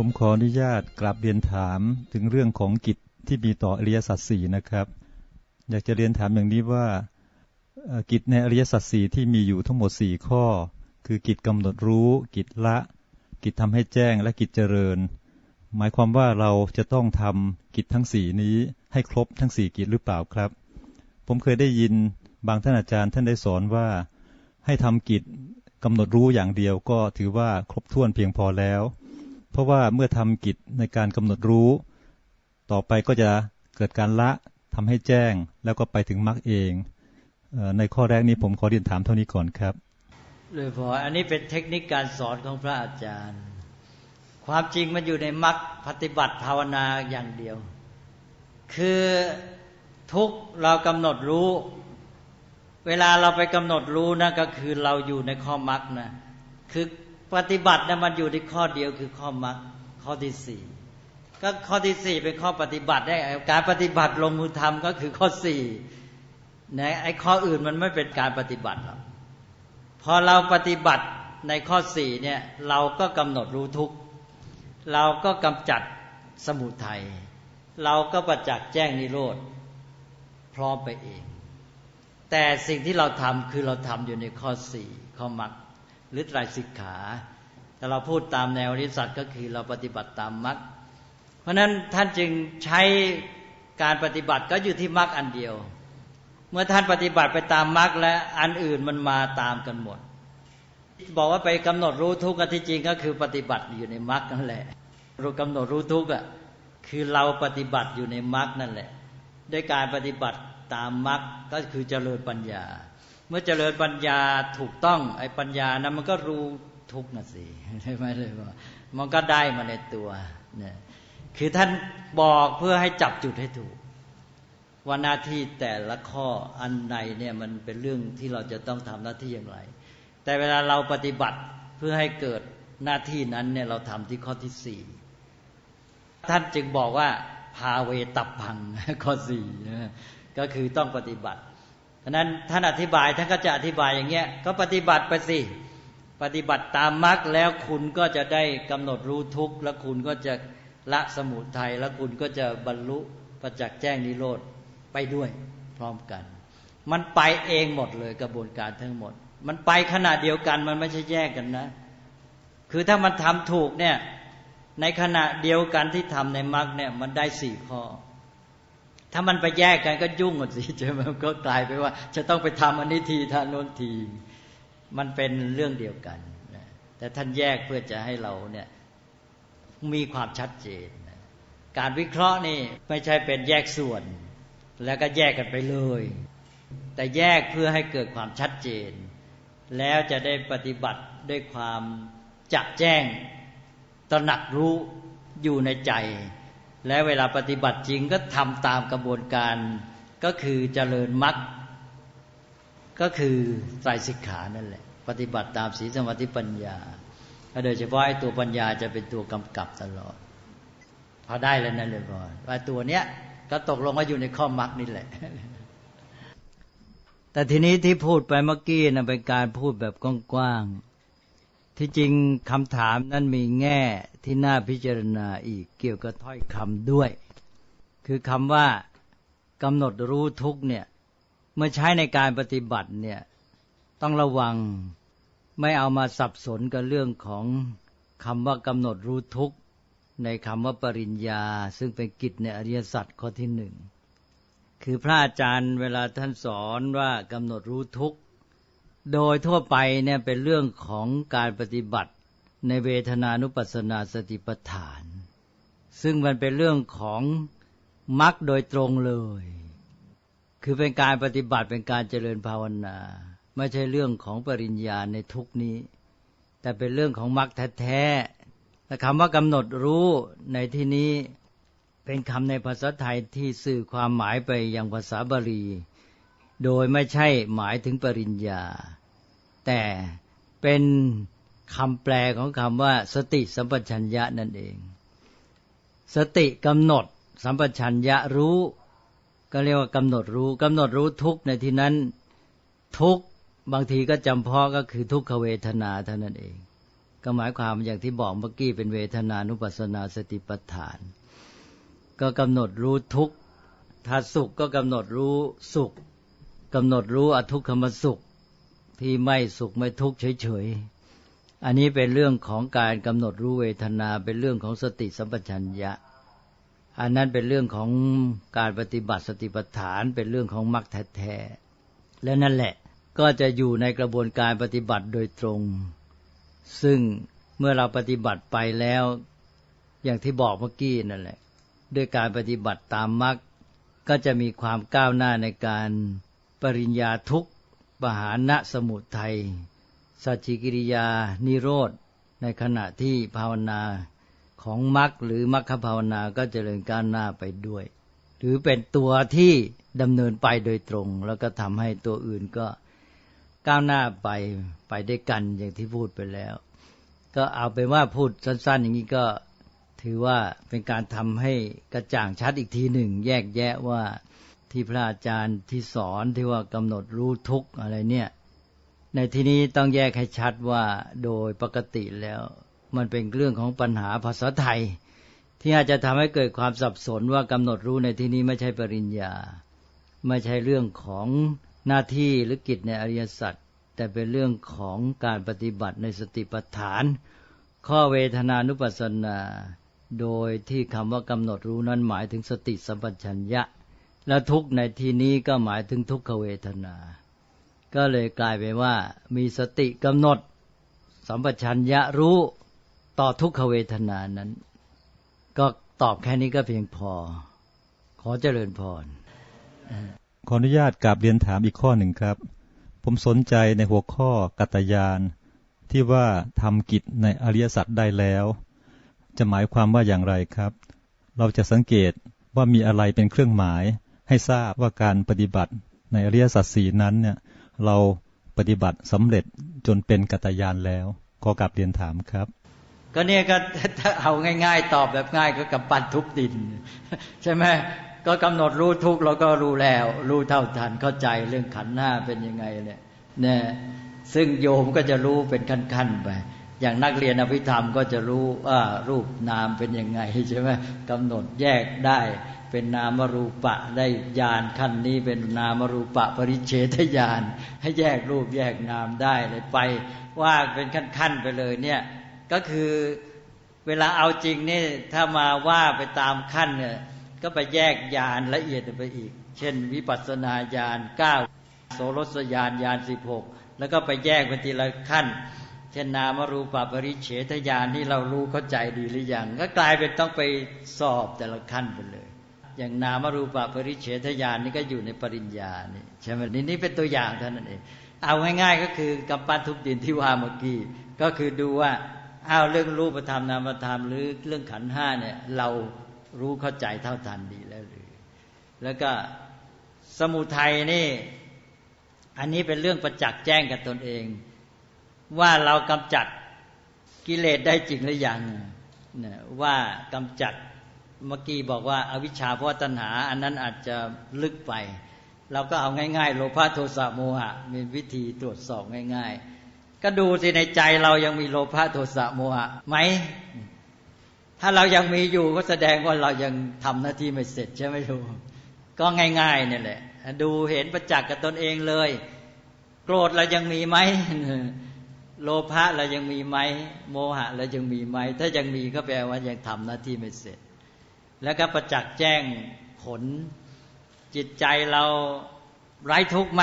ผมขออนุญาตกราบเรียนถามถึงเรื่องของกิจที่มีต่ออริยสัจสี่นะครับ อยากจะเรียนถามอย่างนี้ว่ากิจในอริยสัจสี่ที่มีอยู่ทั้งหมดสี่ข้อ คือกิจกำหนดรู้ กิจละ กิจทำให้แจ้งและกิจเจริญ หมายความว่าเราจะต้องทำกิจทั้งสี่นี้ให้ครบทั้งสี่กิจหรือเปล่าครับ ผมเคยได้ยินบางท่านอาจารย์ท่านได้สอนว่าให้ทำกิจกำหนดรู้อย่างเดียวก็ถือว่าครบถ้วนเพียงพอแล้ว เพราะว่าเมื่อทำกิจในการกำหนดรู้ ต่อไปก็จะเกิดการละทำให้แจ้งแล้วก็ไปถึงมรรคเองในข้อแรกนี้ผมขอเรียนถามเท่านี้ก่อนครับเลยพออันนี้เป็นเทคนิคการสอนของพระอาจารย์ ความจริงมันอยู่ในมรรคปฏิบัติภาวนาอย่างเดียว คือทุกเรากำหนดรู้ เวลาเราไปกำหนดรู้นะก็คือเราอยู่ในข้อมรรคนะคือ ปฏิบัตินะมันอยู่ในข้อเดียวคือข้อมรรคข้อที่สี่ก็ข้อที่สี่เป็นข้อปฏิบัติได้การปฏิบัติลงมือทำก็คือข้อสี่นะไอ้ข้ออื่นมันไม่เป็นการปฏิบัติหรอกพอเราปฏิบัติในข้อสี่เนี่ยเราก็กำหนดรู้ทุกเราก็กำจัดสมุทัยเราก็ประจักษ์แจ้งนิโรธพร้อมไปเอง แต่สิ่งที่เราทำคือเราทำอยู่ในข้อสี่ข้อมัก หรือไตรสิกขาแต่เราพูดตามแนวริสัตก็คือเราปฏิบัติตามมักเพราะนั้นท่านจึงใช้การปฏิบัติก็อยู่ที่มักอันเดียว เมื่อท่านปฏิบัติไปตามมรรคและอันอื่นมันมาตามกันหมด บอกว่าไปกำหนดรู้ทุกข์ที่จริงก็คือปฏิบัติอยู่ในมรรคนั่นแหละเรากำหนดรู้ทุกข์อะคือเราปฏิบัติอยู่ในมรรคนั่นแหละด้วยการปฏิบัติตามมรรคก็คือเจริญปัญญา เมื่อเจริญปัญญาถูกต้อง ไอ้ปัญญานั้นมันก็รู้ทุกข์นะสิใช่ไหมเลยว่ามันก็ได้มาในตัวเนี่ยคือท่านบอกเพื่อให้จับจุดให้ถูกว่าหน้าที่แต่ละข้ออันใดเนี่ยมันเป็นเรื่องที่เราจะต้องทำหน้าที่อย่างไร แต่เวลาเราปฏิบัติเพื่อให้เกิดหน้าที่นั้นเนี่ยเราทำที่ข้อที่สี่ท่านจึงบอกว่าพาเวตับพังข้อสี่ก็คือต้องปฏิบัติ ฉะนั้นท่านอธิบายท่านก็จะอธิบายอย่างเงี้ย ก็ปฏิบัติไปสิ ปฏิบัติตามมรรคแล้วคุณก็จะได้กำหนดรู้ทุกข์แล้วคุณก็จะละสมุทัยแล้วคุณก็จะบรรลุประจักษ์แจ้งนิโรธไปด้วยพร้อมกัน มันไปเองหมดเลยกระบวนการทั้งหมด มันไปขณะเดียวกันมันไม่ใช่แยกกันนะ คือถ้ามันทำถูกเนี่ยในขณะเดียวกันที่ทำในมรรคเนี่ยมันได้สี่ข้อ ถ้ามันไปแยกกันก็ยุ่งหมดสิใช่ไหมก็กลายไปว่า จะต้องไปทำอันนี้ทีท่านโน้นที มันเป็นเรื่องเดียวกันแต่ท่านแยกเพื่อจะให้เราเนี่ยมีความชัดเจนการวิเคราะห์นี่ไม่ใช่เป็นแยกส่วน แล้วก็แยกกันไปเลย แต่แยกเพื่อให้เกิดความชัดเจน แล้วจะได้ปฏิบัติด้วยความจัดแจ้งตระหนักรู้อยู่ในใจ และเวลาปฏิบัติจริงก็ทำตามกระบวนการ ก็คือเจริญมรรคก็คือไตรสิกขานั่นแหละ ปฏิบัติตามสีสมาธิปัญญาโดยเฉพาะไอ้ตัวปัญญาจะเป็นตัวกำกับตลอด พอได้แล้วนั่นเลยก่อนว่าตัวเนี้ยก็ตกลงว่าอยู่ในข้อมรรคนี่แหละ แต่ทีนี้ที่พูดไปเมื่อกี้นะเป็นการพูดแบบกว้างๆ ที่จริงคำถามนั้นมีแง่ที่น่าพิจารณาอีกเกี่ยวกับถ้อยคำด้วย คือคำว่ากำหนดรู้ทุกเนี่ยเมื่อใช้ในการปฏิบัติเนี่ยต้องระวังไม่เอามาสับสนกับเรื่องของคำว่ากำหนดรู้ทุกในคำว่าปริญญา ซึ่งเป็นกิจในอริยสัจข้อที่หนึ่งคือพระอาจารย์เวลาท่านสอนว่ากำหนดรู้ทุก โดยทั่วไปเนี่ยเป็นเรื่องของการปฏิบัติในเวทนานุปัสสนาสติปัฏฐาน ซึ่งมันเป็นเรื่องของมรรคโดยตรงเลย คือเป็นการปฏิบัติเป็นการเจริญภาวนา ไม่ใช่เรื่องของปริญญาในทุกนี้ แต่เป็นเรื่องของมรรคแท้ๆแต่คำว่ากำหนดรู้ในที่นี้เป็นคำในภาษาไทยที่สื่อความหมายไปยังภาษาบาลี โดยไม่ใช่หมายถึงปริญญา แต่เป็นคำแปลของคำว่า สติสัมปชัญญะนั่นเอง สติกำหนดสัมปชัญญะรู้ ก็เรียกว่ากำหนดรู้กำหนดรู้ทุกในที่นั้นทุกบางทีก็จำเพาะก็คือทุกขเวทนาเท่านั้นเอง ก็หมายความอย่างที่บอกเมื่อกี้เป็นเวทนานุปัสนาสติปัฏฐาน ก็กำหนดรู้ทุกถ้าสุขก็กำหนดรู้สุข กำหนดรู้อทุกขมสุขที่ไม่สุขไม่ทุกข์เฉยๆ อันนี้เป็นเรื่องของการกำหนดรู้เวทนาเป็นเรื่องของสติสัมปชัญญะ อันนั้นเป็นเรื่องของการปฏิบัติสติปัฏฐานเป็นเรื่องของมรรคแท้ๆ และนั่นแหละก็จะอยู่ในกระบวนการปฏิบัติโดยตรง ซึ่งเมื่อเราปฏิบัติไปแล้ว อย่างที่บอกเมื่อกี้นั่นแหละ ด้วยการปฏิบัติตามมรรคก็จะมีความก้าวหน้าในการ ปริญญาทุกปหาณสมุทัยสัจจิกิริยานิโรธ ในขณะที่ภาวนาของมรรคหรือมรรคภาวนาก็จเจริญก้าวหน้าไปด้วย หรือเป็นตัวที่ดำเนินไปโดยตรง แล้วก็ทำให้ตัวอื่นก็ก้าวหน้าไปไปได้กันอย่างที่พูดไปแล้ว ก็เอาเป็นว่าพูดสั้น ๆ อย่างนี้ก็ถือว่าเป็นการทำให้กระจ่างชัดอีกทีหนึ่ง แยกแยะว่า ที่พระอาจารย์ที่สอนที่ว่ากำหนดรู้ทุกอะไรเนี่ย ในที่นี้ต้องแยกให้ชัดว่าโดยปกติแล้ว มันเป็นเรื่องของปัญหาภาษาไทย ที่อาจจะทำให้เกิดความสับสนว่ากำหนดรู้ในที่นี้ไม่ใช่ปริญญา ไม่ใช่เรื่องของหน้าที่หรือกิจในอริยสัจแต่เป็นเรื่องของการปฏิบัติในสติปัฏฐาน ข้อเวทนานุปัสสนา โดยที่คำว่ากำหนดรู้นั้นหมายถึงสติสัมปชัญญะ และทุกในที่นี้ก็หมายถึงทุกขเวทนา ก็เลยกลายเป็นว่า มีสติกำหนด สัมปชัญญะรู้ต่อทุกขเวทนานั้น ก็ตอบแค่นี้ก็เพียงพอ ขอเจริญพรขออนุญาตกราบเรียนถามอีกข้อหนึ่งครับ ผมสนใจในหัวข้อกัตยานที่ว่าทำกิจในอริยสัจได้แล้ว จะหมายความว่าอย่างไรครับ เราจะสังเกตว่ามีอะไรเป็นเครื่องหมาย ให้ทราบว่าการปฏิบัติในอริยสัจสีนั้นเนี่ยเราปฏิบัติสำเร็จจนเป็นกัตยานแล้วก็กลับเรียนถามครับ ก็เนี่ยก็ถ้าเอาง่าย ๆ ตอบแบบง่ายก็กับปันทุบดิน ใช่ไหมก็กำหนดรู้ทุกเราก็รู้แล้ว รู้เท่าทันเข้าใจเรื่องขันหน้าเป็นยังไงเนี่ยเนี่ยซึ่งโยมก็จะรู้เป็นขั้นๆไป อย่างนักเรียนอภิธรรมก็จะรู้ว่ารูปนามเป็นยังไงใช่ไหมกำหนดแยกได้เป็นนามรูปะได้ญาณขั้นนี้เป็นนามรูปะปริเฉทญาณให้แยกรูปแยกนามได้เลยไป ว่าเป็นขั้นๆไปเลยเนี่ยก็คือเวลาเอาจริงนี่ถ้ามาว่าไปตามขั้นเนี่ยก็ไปแยกญาณละเอียดไปอีก เช่น วิปัสสนาญาณเก้าโสรสญาณญาณสิบหกแล้วก็ไปแยกเป็นทีละขั้น ช่นนามรูปะปริเฉทญาณนี่เรารู้เข้าใจดีหรือยังก็กลายเป็นต้องไปสอบแต่ละขั้นไปเลย อย่างนามรูปะปริเฉทญาณนี่ก็อยู่ในปริญญานี่ใช่ไหมนี่นี่เป็นตัวอย่างเท่านั้นเองเอาง่าย ๆ ก็คือกำปั้นทุบดินที่ว่าเมื่อกี้ก็คือดูว่าเอาเรื่องรูปธรรมนามธรรมหรือเรื่องขันห้าเนี่ยเรารู้เข้าใจเท่าทันดีแล้วหรือ แล้วก็สมุทัยนี่ อันนี้เป็นเรื่องประจักษ์แจ้งกับตนเอง ว่าเรากำจัดกิเลสได้จริงหรือยังว่ากำจัดเมื่อกี้บอกว่าอาวิชชาเพราะตัณหา อันนั้นอาจจะลึกไป เราก็เอาง่ายๆ โลภะโทสะโมหะมีวิธีตรวจสอบง่าย ๆ ก็ดูสิในใจเรายังมีโลภะโทสะโมหะไหมถ้าเรายังมีอยู่ก็แสดงว่าเรายังทำหน้าที่ไม่เสร็จใช่ไหมทูก็ง่ายๆนี่แหละ ดูเห็นประจักษ์กับตนเองเลย โกรธเรายังมีไหม โลภะเรายังมีไหมโมหะเรายังมีไหมถ้ายังมีก็แปลว่ายังทำหน้าที่ไม่เสร็จ แล้วก็ประจักษ์แจ้งผล จิตใจเราไร้ทุกข์ไหม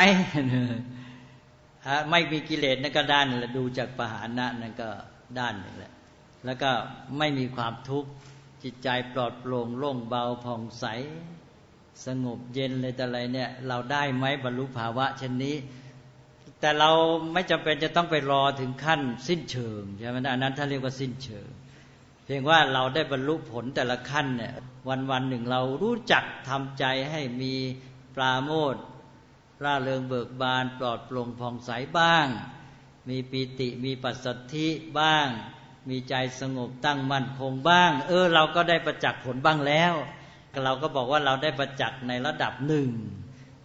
ไม่มีกิเลสนั่นก็ด้านละดูจากปหานะนั่นก็ด้านหนึ่งแหละแล้วก็ไม่มีความทุกข์จิตใจปลอดโปร่งโล่งเบาผ่องใส สงบเย็นเลยแต่อะไรเนี่ย เราได้ไหมบรรลุภาวะเช่นนี้ แต่เราไม่จำเป็นจะต้องไปรอถึงขั้นสิ้นเชิงใช่ไหมอันนั้นท่านเรียกว่าสิ้นเชิง เพียงว่าเราได้บรรลุผลแต่ละขั้นเนี่ยวันวันหนึ่งเรารู้จักทำใจให้มีปราโมทร่าเริงเบิกบานปลอดโปร่งผ่องใสบ้าง มีปีติมีปัสสัทธิบ้าง มีใจสงบตั้งมั่นคงบ้าง เออ เราก็ได้ประจักษ์ผลบ้างแล้ว เราก็บอกว่าเราได้ประจักษ์ในระดับหนึ่ง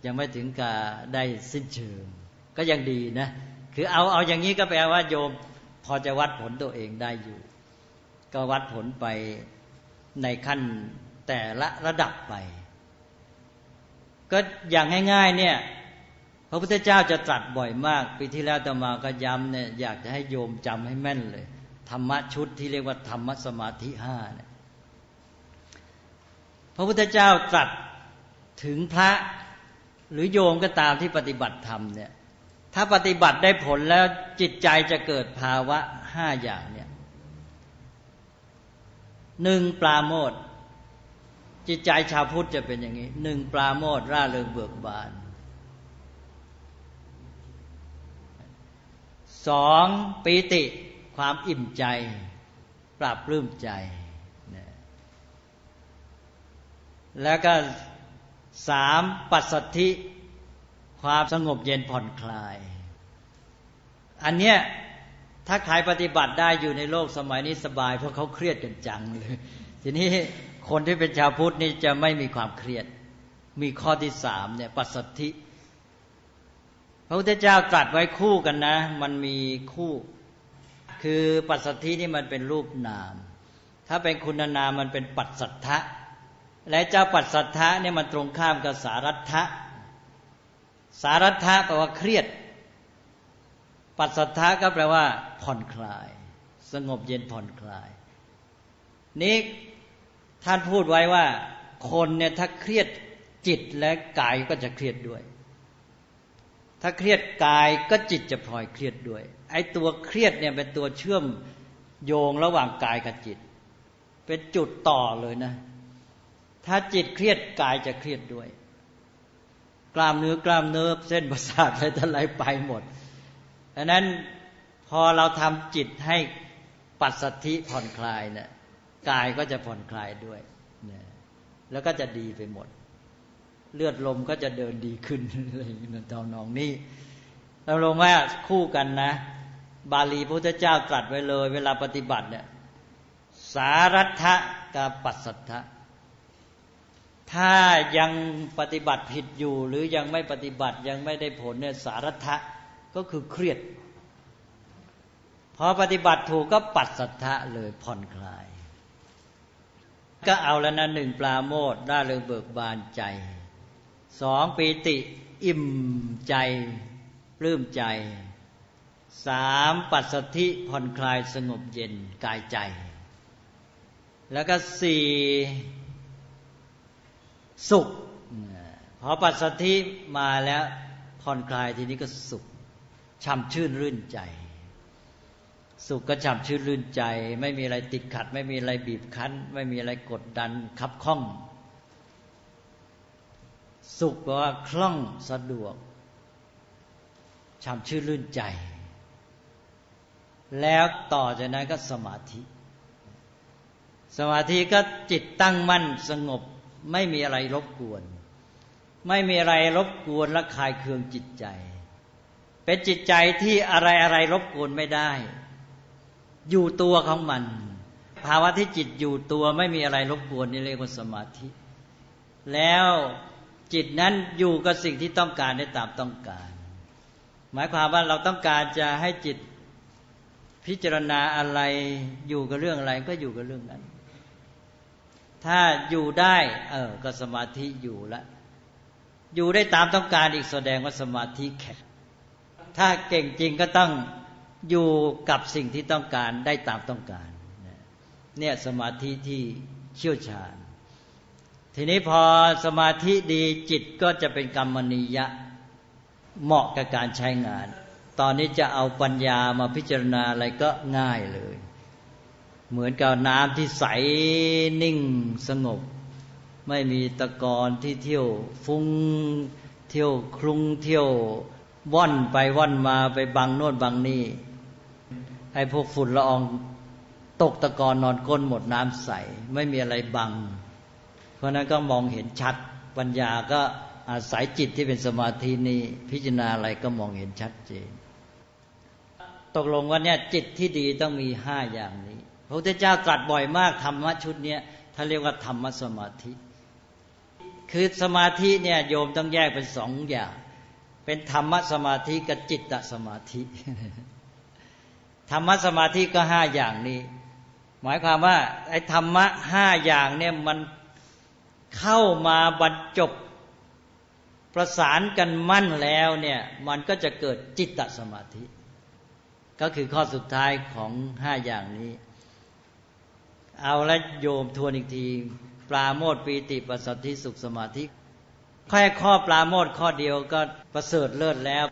ยังไม่ถึงกับได้สิ้นเชิง ก็ยังดีนะ คือเอาเอาอย่างนี้ก็แปลว่าโยม พอจะวัดผลตัวเองได้อยู่ ก็วัดผลไปในขั้นแต่ละระดับไป ก็อย่างง่ายๆเนี่ยพระพุทธเจ้าจะตรัสบ่อยมากปีที่แล้วตมาก็ย้ำเนี่ยอยากจะให้โยมจำให้แม่นเลย ธรรมะชุดที่เรียกว่าธรรมสมาธิห้าเนี่ยพระพุทธเจ้าตรัสถึงพระหรือโยมก็ตามที่ปฏิบัติธรรมเนี่ย ถ้าปฏิบัติได้ผลแล้วจิตใจจะเกิดภาวะห้าอย่างเนี่ยหนึ่งปลาโมดจิตใจชาวพุทธจะเป็นอย่างนี้หนึ่งปลาโมดร่าเริงเบิกบานสองปีติความอิ่มใจ ปราบปลื้มใจแล้วก็สามปัสสัทธิ ความสงบเย็นผ่อนคลาย อันเนี้ยถ้าใครปฏิบัติได้อยู่ในโลกสมัยนี้สบาย เพราะเขาเครียดกันจังเลย ทีนี้คนที่เป็นชาวพุทธนี่จะไม่มีความเครียด มีข้อที่สามเนี่ยปัสสัทธิ พระพุทธเจ้าตรัสไว้คู่กันนะ มันมีคู่ คือปัสสัทธินี่มันเป็นรูปนาม ถ้าเป็นคุณนามมันเป็นปัสสัทธะและเจ้าปัสสัทธะเนี่ยมันตรงข้ามกับสารัตถะ สารัตถะแปลว่าเครียด ปัสสัทธะก็แปลว่า ผ่อนคลาย สงบเย็นผ่อนคลาย นี้ท่านพูดไว้ว่า คนเนี่ยถ้าเครียดจิตและกายก็จะเครียดด้วย ถ้าเครียดกายก็จิตจะพลอยเครียดด้วย ไอ้ตัวเครียดเนี่ยเป็นตัวเชื่อมโยงระหว่างกายกับจิต เป็นจุดต่อเลยนะ ถ้าจิตเครียดกายจะเครียดด้วย กล้ามเนื้อกล้ามเนื้อเส้นประสาทอะไรทั้งหลายไปหมดดังนั้นพอเราทำจิตให้ปัสสธิผ่อนคลายเนะี่ยกายก็จะผ่อนคลายด้วยนะแล้วก็จะดีไปหมด เลือดลมก็จะเดินดีขึ้นอะไรอย่างนี้ตอนองนี้เราลงว่าคู่กันนะ บาลีพระพุทธเจ้าตรัสไว้เลย เวลาปฏิบัติเนี่ยสารัตะกับปัสสัทธะ ถ้ายังปฏิบัติผิดอยู่ หรือยังไม่ปฏิบัติยังไม่ได้ผลเนี่ยสารัตะก็คือเครียด พอปฏิบัติถูกก็ปัสสัทธะเลยผ่อนคลาย ก็เอาแล้วนะหนึ่งปลาโมดได้เรื่องเบิกบานใจสองปีติอิ่มใจปลื้มใจสามปัสสธิผ่อนคลายสงบเย็นกายใจ แล้วก็สี่ สุข พอปัสสธิมาแล้วผ่อนคลายทีนี้ก็สุขช่ำชื่นรื่นใจ สุขก็ช่ำชื่นรื่นใจ ไม่มีอะไรติดขัด ไม่มีอะไรบีบคั้น ไม่มีอะไรกดดันคับข้อง สุขแปลว่าคล่องสะดวกช่ำชื่นลื่นใจ แล้วต่อจากนั้นก็สมาธิ สมาธิก็จิตตั้งมั่นสงบ ไม่มีอะไรรบกวน ไม่มีอะไรรบกวนและคลายเคืองจิตใจ เป็นจิตใจที่อะไรอะไรรบกวนไม่ได้ อยู่ตัวของมัน ภาวะที่จิตอยู่ตัวไม่มีอะไรรบกวนนี่เรียกว่าสมาธิ แล้วจิตนั้นอยู่กับสิ่งที่ต้องการได้ตามต้องการ หมายความว่าเราต้องการจะให้จิตพิจารณาอะไรอยู่กับเรื่องอะไรก็อยู่กับเรื่องนั้น ถ้าอยู่ได้ เออ ก็สมาธิอยู่ละ อยู่ได้ตามต้องการอีกแสดงว่าสมาธิแข็งถ้าเก่งจริงก็ต้องอยู่กับสิ่งที่ต้องการได้ตามต้องการ เนี่ยสมาธิที่เชี่ยวชาญ ทีนี้พอสมาธิดีจิตก็จะเป็นกรรมนิยะ เหมาะกับการใช้งาน ตอนนี้จะเอาปัญญามาพิจารณาอะไรก็ง่ายเลย เหมือนกับน้ำที่ใสนิ่งสงบ ไม่มีตะกอนที่เที่ยวฟุ้งเที่ยวคลุงเที่ยวว่อนไปว่อนมาไปบังโน่นบังนี่ไอ้พวกฝุ่นละอองตกตะกอนนอนก้นหมดน้ำใส ไม่มีอะไรบัง เพราะนั้นก็มองเห็นชัดปัญญาก็อาศัยจิตที่เป็นสมาธินี้พิจารณาอะไรก็มองเห็นชัดเจน ตกลงว่าเนี่ยจิตที่ดีต้องมีห้าอย่างนี้ พระพุทธเจ้าตรัสบ่อยมากธรรมะชุดนี้ถ้าเรียกว่าธรรมสมาธิ คือสมาธิเนี่ยโยมต้องแยกเป็นสองอย่าง เป็นธรรมสมาธิกับจิตตสมาธิ ธรรมะสมาธิก็ห้าอย่างนี้ หมายความว่าไอ้ธรรมะห้าอย่างเนี่ยมันเข้ามาบรรจบประสานกันมั่นแล้วเนี่ยมันก็จะเกิดจิตตสมาธิ ก็คือข้อสุดท้ายของห้าอย่างนี้ เอาและโยมทวนอีกที ปราโมทปีติปัสสติสุขสมาธิแค่ข้อปราโมทข้อเดียวก็ประเสริฐเลิศแล้ว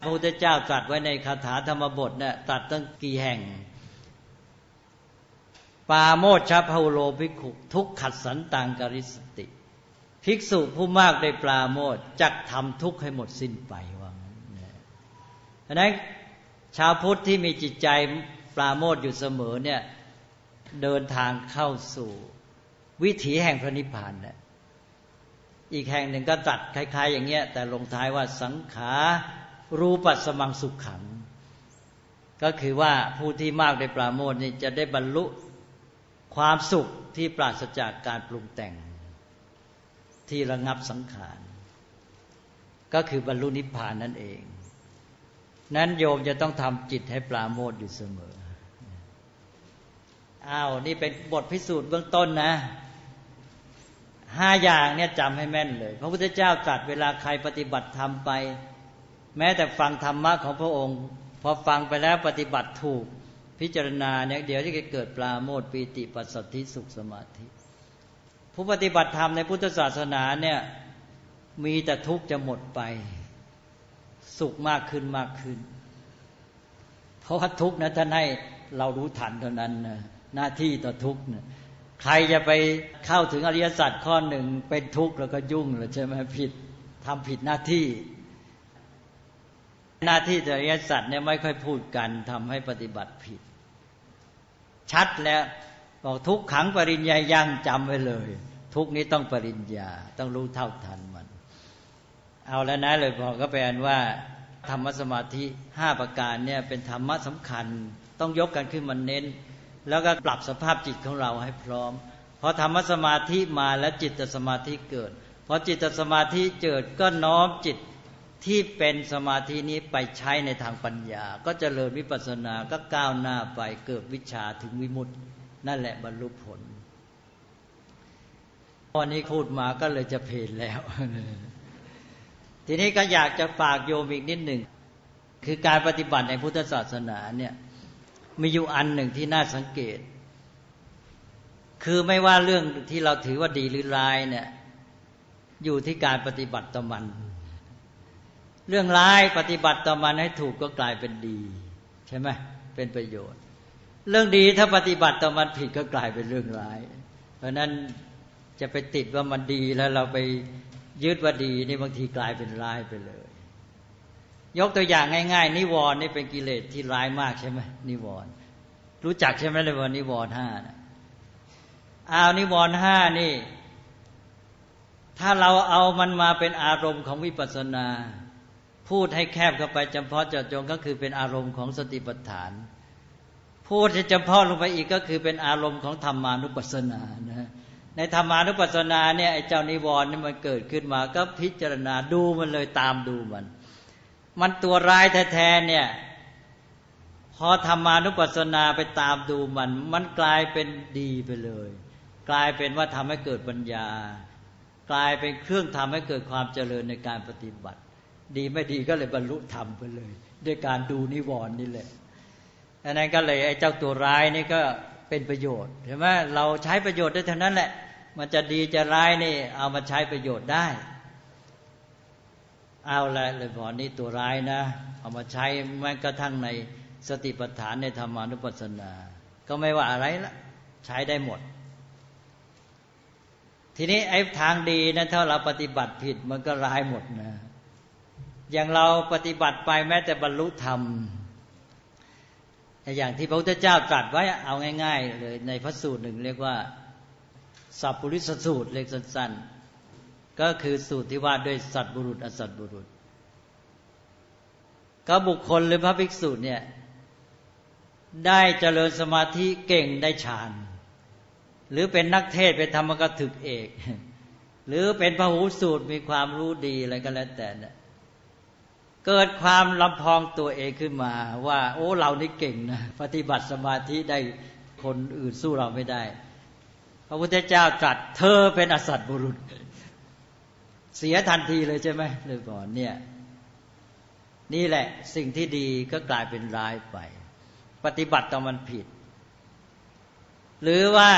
พระพุทธเจ้าตรัสไว้ในคาถาธรรมบทเนี่ยตรัสตั้งกี่แห่ง ปาโมชชพาโลภิกขุทุกขัดสันตังกริสติ ภิกษุผู้มากได้ปราโมทจักทำทุกข์ให้หมดสิ้นไปว่างั้นดังนั้นชาวพุทธที่มีจิตใจปราโมทอยู่เสมอเนี่ย เดินทางเข้าสู่ วิถีแห่งพระนิพพานเนี่ยอีกแห่งหนึ่งก็ตัดคล้าย ๆ อย่างเงี้ย แต่ลงท้ายว่าสังขารูปัสมังสุขขัง ก็คือว่าผู้ที่มากได้ปราโมทนี่จะได้บรรลุความสุขที่ปราศจากการปรุงแต่ง ที่ระงับสังขาร ก็คือบรรลุนิพพานนั่นเอง นั้นโยมจะต้องทำจิตให้ปราโมทอยู่เสมอ อ้าวนี่เป็นบทพิสูจน์เบื้องต้นนะห้าอย่างเนี่ยจำให้แม่นเลย พระพุทธเจ้าตรัสเวลาใครปฏิบัติธรรมไป แม้แต่ฟังธรรมะของพระองค์ พอฟังไปแล้วปฏิบัติถูกพิจารณาเนี่ยเดี๋ยวจะเกิดปลาโมดปีติปัสสติสุขสมาธิ ผู้ปฏิบัติธรรมในพุทธศาสนาเนี่ยมีแต่ทุกข์จะหมดไป สุขมากขึ้นมากขึ้น เพราะว่าทุกข์นะท่านให้เรารู้ทันเท่านั้นนะ หน้าที่ต่อทุกข์เนี่ยใครจะไปเข้าถึงอริยสัจข้อหนึ่งเป็นทุกข์แล้วก็ยุ่งเลยใช่ไหมผิดทำผิดหน้าที่ หน้าที่อริยสัจเนี่ยไม่ค่อยพูดกันทำให้ปฏิบัติผิด ชัดแล้วบอกทุกขังปริญญายังจำไว้เลย ทุกนี้ต้องปริญญาต้องรู้เท่าทันมัน เอาแล้วนะเลยพอก็แปลว่าธรรมสมาธิห้าประการเนี่ยเป็นธรรมะสำคัญ ต้องยกกันขึ้นมาเน้น แล้วก็ปรับสภาพจิตของเราให้พร้อมพอธรรมสมาธิมาแล้วจิตสมาธิเกิดพอจิตสมาธิเกิดก็น้อมจิตที่เป็นสมาธินี้ไปใช้ในทางปัญญา ก็จเจริญวิปัสสนาก็ก้าวหน้าไปเกิดวิชาถึงวิมุตตินั่นแหละบรรลุผลวันนี้พูดมาก็เลยจะเพลนแล้ว ทีนี้ก็อยากจะฝากโยมอีกนิดหนึ่งคือการปฏิบัติในพุทธศาสนาเนี่ย มีอยู่อันหนึ่งที่น่าสังเกต คือไม่ว่าเรื่องที่เราถือว่าดีหรือร้ายเนี่ย อยู่ที่การปฏิบัติต่อมัน เรื่องร้ายปฏิบัติต่อมันให้ถูกก็กลายเป็นดี ใช่ไหมเป็นประโยชน์ เรื่องดีถ้าปฏิบัติต่อมันผิดก็กลายเป็นเรื่องร้าย เพราะนั้นจะไปติดว่ามันดีแล้วเราไปยึดว่าดีนี่บางทีกลายเป็นร้ายไปเลย ยกตัวอย่างง่าย ๆ นิวรณ์นี่เป็นกิเลสที่ร้ายมากใช่ไหมนิวรณ์รู้จักใช่ไหมเลยว่านิวรณ์ห้าอ้าวนิวรณ์ห้านี่ ถ้าเราเอามันมาเป็นอารมณ์ของวิปัสสนา พูดให้แคบเข้าไปจำเพาะเจาะจงก็คือเป็นอารมณ์ของสติปัฏฐาน พูดให้จำเพาะลงไปอีกก็คือเป็นอารมณ์ของธรรมานุปัสสนานะในธรรมานุปัสสนาเนี่ยไอ้เจ้านิวรณ์นี่มันเกิดขึ้นมา ก็พิจารณาดูมันเลยตามดูมัน มันตัวร้ายแท้ๆเนี่ย พอธรรมานุปัสสนาไปตามดูมัน มันกลายเป็นดีไปเลย กลายเป็นว่าทำให้เกิดปัญญา กลายเป็นเครื่องทำให้เกิดความเจริญในการปฏิบัติ ดีไม่ดีก็เลยบรรลุธรรมไปเลย ด้วยการดูนิวรณ์นี่แหละอันนั้นก็เลยไอ้เจ้าตัวร้ายนี่ก็เป็นประโยชน์ใช่ไหมเราใช้ประโยชน์ได้เท่านั้นแหละ มันจะดีจะร้ายนี่เอามาใช้ประโยชน์ได้ เอาละเลยพอนี้ตัวร้ายนะ เอามาใช้แม้กระทั่งในสติปัฏฐานในธรรมานุปัสสนา ก็ไม่ว่าอะไรละใช้ได้หมด ทีนี้ไอ้ทางดีนะถ้าเราปฏิบัติผิดมันก็ร้ายหมดนะ อย่างเราปฏิบัติไปแม้แต่บรรลุธรรมอย่างที่พระพุทธเจ้าตรัสไว้เอาง่าย ๆ เลยในพระสูตรหนึ่งเรียกว่าสัพพุริสสูตรเรียกสั้นๆ ก็คือสูตรที่ว่าด้วยสัตบุรุษ อสัตบุรุษ ก็บุคคลหรือพระภิกษุเนี่ย ได้เจริญสมาธิเก่งได้ฌาน หรือเป็นนักเทศเป็นธรรมกถึกเอก หรือเป็นพระหูสูตรมีความรู้ดีอะไรก็แล้วแต่เนี่ยเกิดความลำพองตัวเองขึ้นมาว่า โอ้เรานี่เก่งนะปฏิบัติสมาธิได้คนอื่นสู้เราไม่ได้ พระพุทธเจ้าตรัสเธอเป็นอสัตบุรุษ เสียทันทีเลยใช่ไหมเลยก่อนเนี่ย นี่แหละสิ่งที่ดีก็กลายเป็นร้ายไป ปฏิบัติต่อมันผิด หรือว่า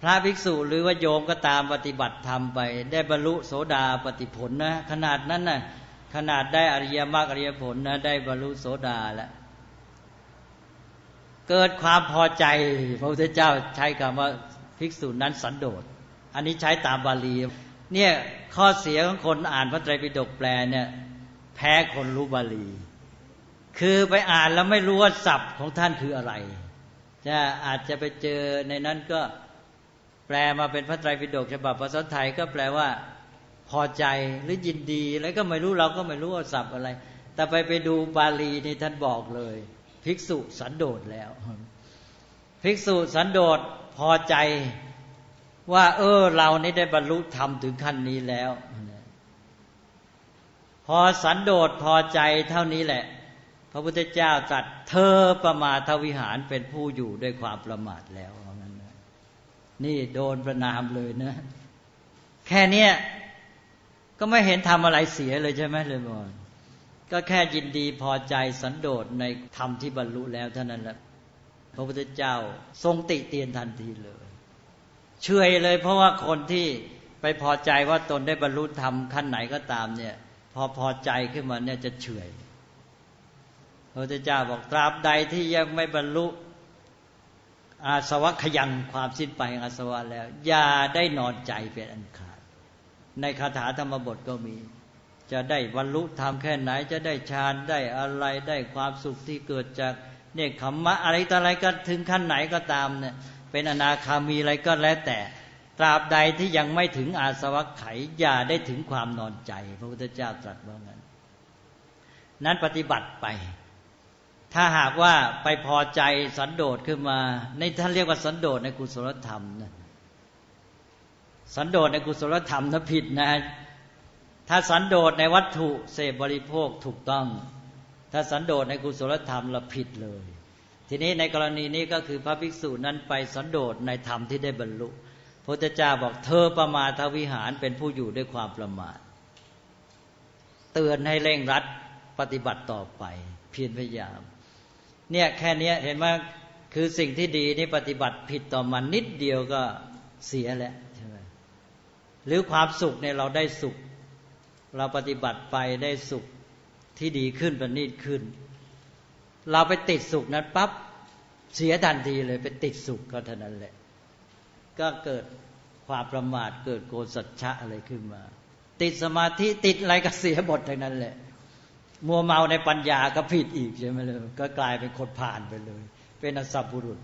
พระภิกษุหรือว่าโยมก็ตามปฏิบัติธรรมไป ได้บรรลุโสดาปฏิผลนะ ขนาดนั้นนะขนาดได้อริยมรรคอริยผลนะได้บรรลุโสดาแล้วเกิดความพอใจพระพุทธเจ้าใช้คำว่าภิกษุนั้นสันโดษ อันนี้ใช้ตามบาลี เนี่ยข้อเสียของคนอ่านพระไตรปิฎกแปลเนี่ยแพ้คนรู้บาลี คือไปอ่านแล้วไม่รู้ว่าศัพท์ของท่านคืออะไรจะอาจจะไปเจอในนั้นก็แปลมาเป็นพระไตรปิฎกฉบับภาษาไทยก็แปลว่า พอใจหรือยินดีแล้วก็ไม่รู้เราก็ไม่รู้ว่าศัพท์อะไร แต่ไปไปดูบาลีนี่ท่านบอกเลย ภิกษุสันโดษแล้ว ภิกษุสันโดษพอใจ ว่า เออ เรานี่ได้บรรลุธรรมถึงขั้นนี้แล้ว พอสันโดษพอใจเท่านี้แหละ พระพุทธเจ้าตรัสเธอประมาทวิหารเป็นผู้อยู่ด้วยความประมาทแล้วนี่โดนประนามเลยนะ แค่เนี้ยก็ไม่เห็นทำอะไรเสียเลยใช่ไหมเลยมอนก็แค่ยินดีพอใจสันโดษในธรรมที่บรรลุแล้วเท่านั้นแหละพระพุทธเจ้าทรงติเตียนทันทีเลย เฉยเลย เพราะว่าคนที่ไปพอใจว่าตนได้บรรลุธรรมขั้นไหนก็ตามเนี่ย พอพอใจขึ้นมาเนี่ยจะเฉยพระพุทธเจ้าบอกตราบใดที่ยังไม่บรรลุอาสวะขยังความสิ้นไปองอาสวะแล้ว อย่าได้นอนใจเป็นอันขาด ในคาถาธรรมบทก็มี จะได้บรรลุธรรมแค่ไหน จะได้ฌานได้อะไรได้ความสุขที่เกิดจากเนี่ยขมมะอะไรต่ออะไรก็ถึงขั้นไหนก็ตามเนี่ย เป็นอนาคามีอะไรก็แล้วแต่ ตราบใดที่ยังไม่ถึงอาสวะไขอย่าได้ถึงความนอนใจ พระพุทธเจ้าตรัสว่างั้น นั้นปฏิบัติไป ถ้าหากว่าไปพอใจสันโดษขึ้นมา ในท่านเรียกว่าสันโดษในกุศลธรรมนะสันโดษในกุศลธรรมนะผิดนะถ้าสันโดษในวัตถุเสพบริโภคถูกต้อง ถ้าสันโดษในกุศลธรรมละผิดเลย ทีนี้ในกรณีนี้ก็คือพระภิกษุนั้นไปสันโดษในธรรมที่ได้บรรลุพระเจ้าบอกเธอประมาทวิหารเป็นผู้อยู่ด้วยความประมาท เตือนให้เร่งรัดปฏิบัติต่อไป เพียรพยายาม เนี่ยแค่นี้เห็นว่าคือสิ่งที่ดีนี่ปฏิบัติผิดต่อมันนิดเดียวก็เสียแล้วใช่ไหมหรือความสุขเนี่ยเราได้สุข เราปฏิบัติไปได้สุขที่ดีขึ้นประณีตขึ้น เราไปติดสุขนั้นปั๊บเสียทันทีเลยไปติดสุขก็เท่านั้นแหละ ก็เกิดความประมาทเกิดโกสัจฉะอะไรขึ้นมา ติดสมาธิติดอะไรก็เสียหมดทั้งนั้นแหละ มัวเมาในปัญญาก็ผิดอีกใช่ไหมเลยก็กลายเป็นคนผ่านไปเลย เป็นอสัพบุรุษ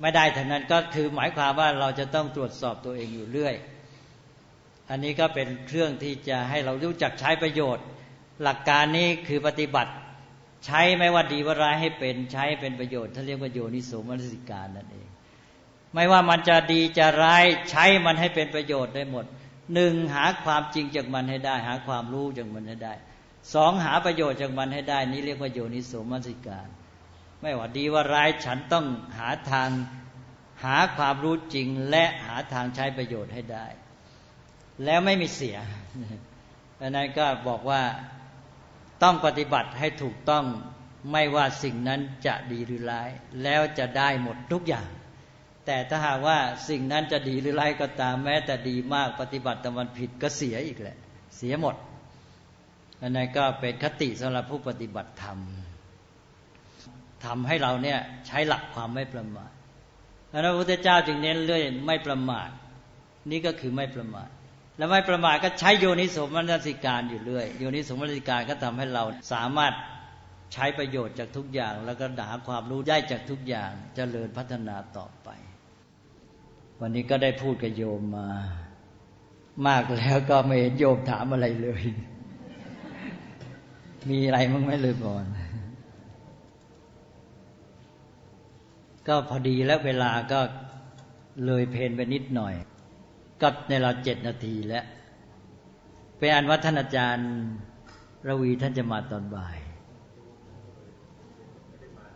ไม่ได้ท่านั้นก็คือหมายความว่าเราจะต้องตรวจสอบตัวเองอยู่เรื่อย อันนี้ก็เป็นเครื่องที่จะให้เรารู้จักใช้ประโยชน์ หลักการนี้คือปฏิบัติ ใช้ไม่ว่าดีว่าร้ายให้เป็นใช้เป็นประโยชน์ถ้าเรียกว่าโยนิโสมนสิการนั่นเอง ไม่ว่ามันจะดีจะร้ายใช้มันให้เป็นประโยชน์ได้หมดหนึ่งหาความจริงจากมันให้ได้ หาความรู้จากมันให้ได้สองหาประโยชน์จากมันให้ได้ นี้เรียกว่าโยนิโสมนสิการ ไม่ว่าดีว่าร้ายฉันต้องหาทางหาความรู้จริงและหาทางใช้ประโยชน์ให้ได้ แล้วไม่มีเสียดังนั้นก็บอกว่า ต้องปฏิบัติให้ถูกต้องไม่ว่าสิ่งนั้นจะดีหรือร้าย แล้วจะได้หมดทุกอย่าง แต่ถ้าหากว่าสิ่งนั้นจะดีหรือร้ายก็ตามแม้แต่ดีมากปฏิบัติแต่มันผิดก็เสียอีกแหละ เสียหมดอันนั้นก็เป็นคติสำหรับผู้ปฏิบัติธรรมทำให้เราเนี่ยใช้หลักความไม่ประมาทพระพุทธเจ้าจึงเน้นเรื่องไม่ประมาทนี่ก็คือไม่ประมาท แล้วไม่ประมาทก็ใช้โยนิสมนสิการอยู่เรื่อยโยนิสมนสิการก็ทำให้เราสามารถใช้ประโยชน์จากทุกอย่าง แล้วก็หาความรู้ได้จากทุกอย่างจเจริญพัฒนาต่อไป วันนี้ก็ได้พูดกับโยมมา มากแล้วก็ไม่เห็นโยมถามอะไรเลย มีอะไรมั้งไหมเลยก่อนก็พอดีแล้วเวลาก็เลยเพนไปนิดหน่อย ก็ในเราเจ็ดนาทีแล้วเเป็นอันวัฒนอาจารย์ระวีท่านจะมาตอนบ่าย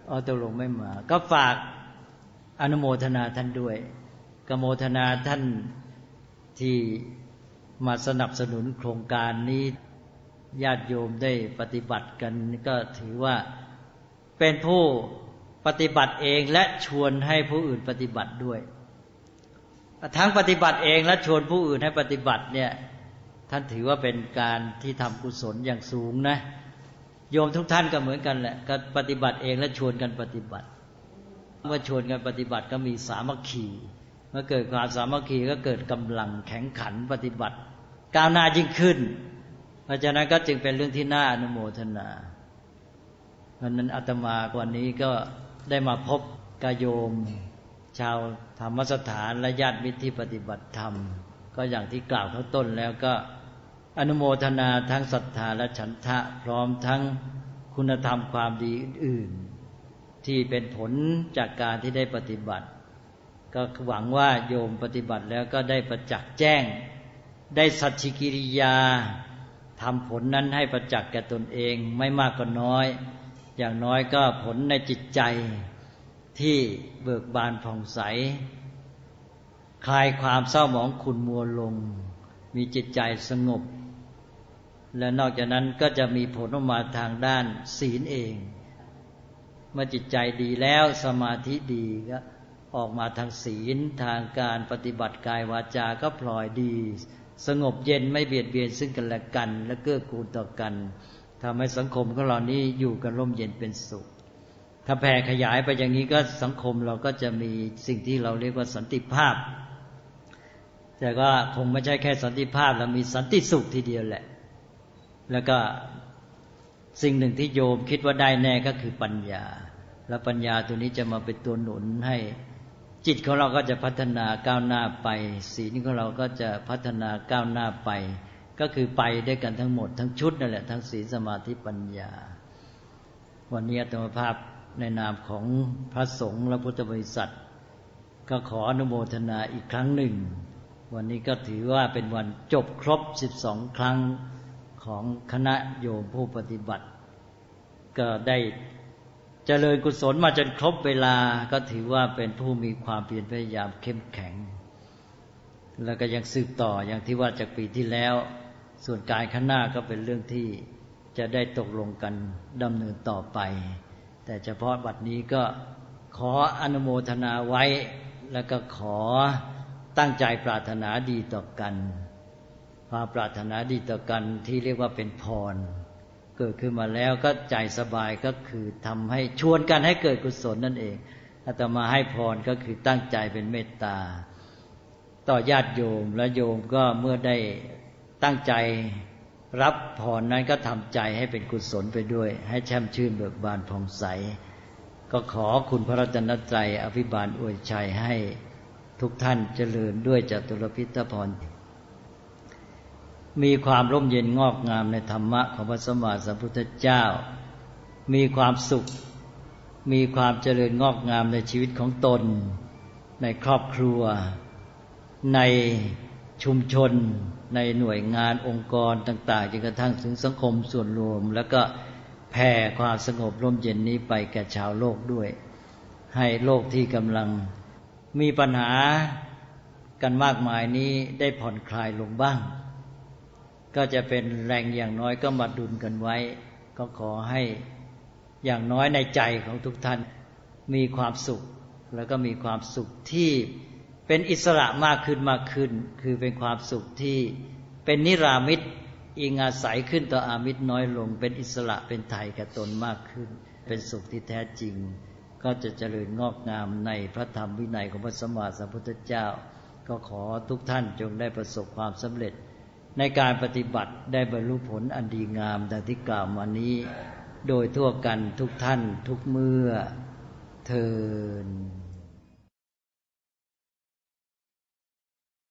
อ๋อตกลงไม่มา ก็ฝากอนุโมทนาท่านด้วยกโมทนาท่านที่มาสนับสนุนโครงการนี้ญาติโยมได้ปฏิบัติกันก็ถือว่าเป็นผู้ปฏิบัติเองและชวนให้ผู้อื่นปฏิบัติด้วย ทั้งปฏิบัติเองและชวนผู้อื่นให้ปฏิบัติเนี่ยท่านถือว่าเป็นการที่ทำกุศลอย่างสูงนะ โยมทุกท่านก็เหมือนกันแหละก็ปฏิบัติเองและชวนกันปฏิบัติ เมื่อชวนกันปฏิบัติก็มีสามัคคีเมื่อเกิดความสามัคคีก็เกิดกำลังแข็งขันปฏิบัติ ก้าวหน้ายิ่งขึ้น เพราะฉะนั้นก็จึงเป็นเรื่องที่น่าอนุโมทนาเพราะนั้นอาตมากว่านี้ก็ได้มาพบกโยม ชาวธรรมสถานและญาติมิตรที่ปฏิบัติธรรม ก็อย่างที่กล่าวข้างต้นแล้วก็อนุโมทนาทั้งศรัทธาและฉันทะพร้อมทั้งคุณธรรมความดีอื่นๆที่เป็นผลจากการที่ได้ปฏิบัติ ก็หวังว่าโยมปฏิบัติแล้วก็ได้ประจักษ์แจ้ง ได้สัจฉิกิริยาทำผลนั้นให้ประจักษ์แก่ตนเองไม่มากก็น้อย อย่างน้อยก็ผลในจิตใจ ที่เบิกบานผ่องใส คลายความเศร้าหมองขุนมัวลง มีจิตใจสงบ และนอกจากนั้นก็จะมีผลออกมาทางด้านศีลเอง เมื่อจิตใจดีแล้วสมาธิดีก็ออกมาทางศีลทางการปฏิบัติกายวาจาก็พลอยดี สงบเย็นไม่เบียดเบียนซึ่งกันและกัน และเกื้อกูลต่อกันทำให้สังคมของเรานี้อยู่กันร่มเย็นเป็นสุข ถ้าแผ่ขยายไปอย่างนี้ก็สังคมเราก็จะมีสิ่งที่เราเรียกว่าสันติภาพ แต่ก็คงไม่ใช่แค่สันติภาพแล้วมีสันติสุขทีเดียวแหละ แล้วก็สิ่งหนึ่งที่โยมคิดว่าได้แน่ก็คือปัญญา แล้วปัญญาตัวนี้จะมาเป็นตัวหนุนให้จิตของเราก็จะพัฒนาก้าวหน้าไป ศีลของเราก็จะพัฒนาก้าวหน้าไป ก็คือไปด้วยกันทั้งหมดทั้งชุดนั่นแหละทั้งศีลสมาธิปัญญา วันนี้ธรรมภาพ ในนามของพระสงฆ์และพุทธบริษัท ก็ขออนุโมทนาอีกครั้งหนึ่ง วันนี้ก็ถือว่าเป็นวันจบครบสิบสองครั้งของคณะโยมผู้ปฏิบัติ ก็ได้เจริญกุศลมาจนครบเวลาก็ถือว่าเป็นผู้มีความเพียรพยายามเข้มแข็ง แล้วก็ยังสืบต่ออย่างที่ว่าจากปีที่แล้ว ส่วนการข้างหน้าก็เป็นเรื่องที่จะได้ตกลงกันดำเนินต่อไป แต่เฉพาะบัดนี้ก็ขออนุโมทนาไว้ แล้วก็ขอตั้งใจปรารถนาดีต่อกัน ความปรารถนาดีต่อกันที่เรียกว่าเป็นพร เกิดขึ้นมาแล้วก็ใจสบายก็คือทำให้ชวนกันให้เกิดกุศลนั่นเองอาตมาให้พรก็คือตั้งใจเป็นเมตตา ต่อญาติโยมและโยมก็เมื่อได้ตั้งใจ รับพรนั้นก็ทำใจให้เป็นกุศลไปด้วย ให้แช่มชื่นเบิกบานผ่องใส ก็ขอคุณพระรัตนตรัยอภิบาลอวยชัยให้ทุกท่านเจริญด้วยจตุรพิทพร มีความร่มเย็นงอกงามในธรรมะของพระสมมาสัมพุทธเจ้า มีความสุข มีความเจริญงอกงามในชีวิตของตน ในครอบครัว ในชุมชน ในหน่วยงานองค์กรต่างๆจนกระทั่งถึงสังคมส่วนรวม แล้วก็แผ่ความสงบร่มเย็นนี้ไปแก่ชาวโลกด้วย ให้โลกที่กำลังมีปัญหากันมากมายนี้ได้ผ่อนคลายลงบ้าง ก็จะเป็นแรงอย่างน้อยก็มาดุลกันไว้ ก็ขอให้อย่างน้อยในใจของทุกท่านมีความสุขแล้วก็มีความสุขที่ เป็นอิสระมากขึ้นมากขึ้น คือเป็นความสุขที่เป็นนิรามิตอิงอาศัยขึ้นต่ออามิตรน้อยลง เป็นอิสระเป็นไทยกับตนมากขึ้น เป็นสุขที่แท้จริง ก็จะเจริญงอกงามในพระธรรมวินัยของพระสมมาสัมพุทธเจ้า ก็ขอทุกท่านจงได้ประสบความสำเร็จ ในการปฏิบัติได้บรรลุผลอันดีงามดังที่กล่าวมานี้ โดยทั่วกันทุกท่านทุกเมื่อเทิน